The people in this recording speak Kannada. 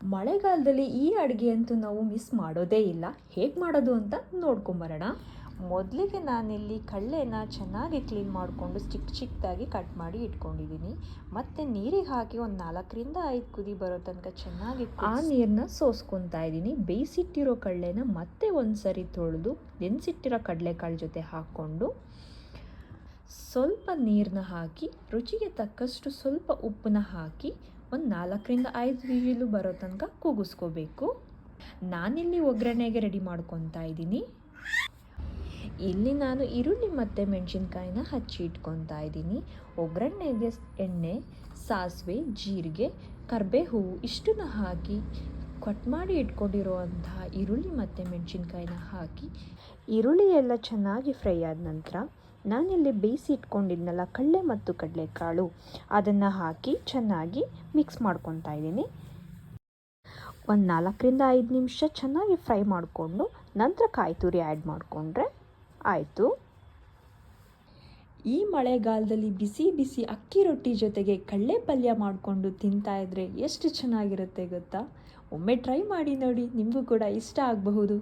ಮಳೆಗಾಲದಲ್ಲಿ ಈ ಅಡುಗೆ ಅಂತೂ ನಾವು ಮಿಸ್ ಮಾಡೋದೇ ಇಲ್ಲ. ಹೇಗೆ ಮಾಡೋದು ಅಂತ ನೋಡ್ಕೊಂಬರೋಣ. ಮೊದಲಿಗೆ ನಾನಿಲ್ಲಿ ಕಳ್ಳೆನ ಚೆನ್ನಾಗಿ ಕ್ಲೀನ್ ಮಾಡಿಕೊಂಡು ಚಿಕ್ಕ ಚಿಕ್ಕದಾಗಿ ಕಟ್ ಮಾಡಿ ಇಟ್ಕೊಂಡಿದ್ದೀನಿ. ಮತ್ತು ನೀರಿಗೆ ಹಾಕಿ ಒಂದು ನಾಲ್ಕರಿಂದ ಐದು ಕುದಿ ಬರೋ ತನಕ ಚೆನ್ನಾಗಿ ಆ ನೀರನ್ನ ಸೋಸ್ಕೊತಾ ಇದ್ದೀನಿ. ಬೇಯಿಸಿಟ್ಟಿರೋ ಕಳ್ಳೆನ ಮತ್ತೆ ಒಂದು ಸರಿ ತೊಳೆದು ನೆನೆಸಿಟ್ಟಿರೋ ಕಡಲೆಕಾಳು ಜೊತೆ ಹಾಕ್ಕೊಂಡು ಸ್ವಲ್ಪ ನೀರನ್ನ ಹಾಕಿ, ರುಚಿಗೆ ತಕ್ಕಷ್ಟು ಸ್ವಲ್ಪ ಉಪ್ಪನ್ನ ಹಾಕಿ ಒಂದು ನಾಲ್ಕರಿಂದ ಐದು ವಿಜಿಲು ಬರೋ ತನಕ ಕೂಗಿಸ್ಕೋಬೇಕು. ನಾನಿಲ್ಲಿ ಒಗ್ಗರಣೆಗೆ ರೆಡಿ ಮಾಡ್ಕೊತಾ ಇದ್ದೀನಿ. ಇಲ್ಲಿ ನಾನು ಈರುಳ್ಳಿ ಮತ್ತು ಮೆಣಸಿನ್ಕಾಯಿನ ಹಚ್ಚಿ ಇಟ್ಕೊತಾ ಇದ್ದೀನಿ. ಒಗ್ಗರಣೆಗೆ ಎಣ್ಣೆ, ಸಾಸಿವೆ, ಜೀರಿಗೆ ಕರ್ಬೇ ಹೂವು ಇಷ್ಟನ್ನು ಹಾಕಿ, ಕಟ್ ಮಾಡಿ ಇಟ್ಕೊಂಡಿರುವಂತಹ ಈರುಳ್ಳಿ ಮತ್ತು ಮೆಣಸಿನ್ಕಾಯಿನ ಹಾಕಿ, ಈರುಳ್ಳಿ ಎಲ್ಲ ಚೆನ್ನಾಗಿ ಫ್ರೈ ಆದ ನಂತರ ನಾನಿಲ್ಲಿ ಬೇಯಿಸಿ ಇಟ್ಕೊಂಡಿದ್ನಲ್ಲ ಕಡಲೆ ಮತ್ತು ಕಡಲೆಕಾಳು. ಅದನ್ನು ಹಾಕಿ ಚೆನ್ನಾಗಿ ಮಿಕ್ಸ್ ಮಾಡ್ಕೊತಾ ಇದ್ದೀನಿ. ಒಂದು ನಾಲ್ಕರಿಂದ ಐದು ನಿಮಿಷ ಚೆನ್ನಾಗಿ ಫ್ರೈ ಮಾಡಿಕೊಂಡು ನಂತರ ಕಾಯಿ ತುರಿ ಆ್ಯಡ್ ಮಾಡಿಕೊಂಡ್ರೆ ಆಯಿತು. ಈ ಮಳೆಗಾಲದಲ್ಲಿ ಬಿಸಿ ಬಿಸಿ ಅಕ್ಕಿ ರೊಟ್ಟಿ ಜೊತೆಗೆ ಕಡಲೆ ಪಲ್ಯ ಮಾಡಿಕೊಂಡು ತಿಂತಾ ಇದ್ರೆ ಎಷ್ಟು ಚೆನ್ನಾಗಿರುತ್ತೆ ಗೊತ್ತಾ? ಒಮ್ಮೆ ಟ್ರೈ ಮಾಡಿ ನೋಡಿ, ನಿಮಗೂ ಕೂಡ ಇಷ್ಟ ಆಗಬಹುದು.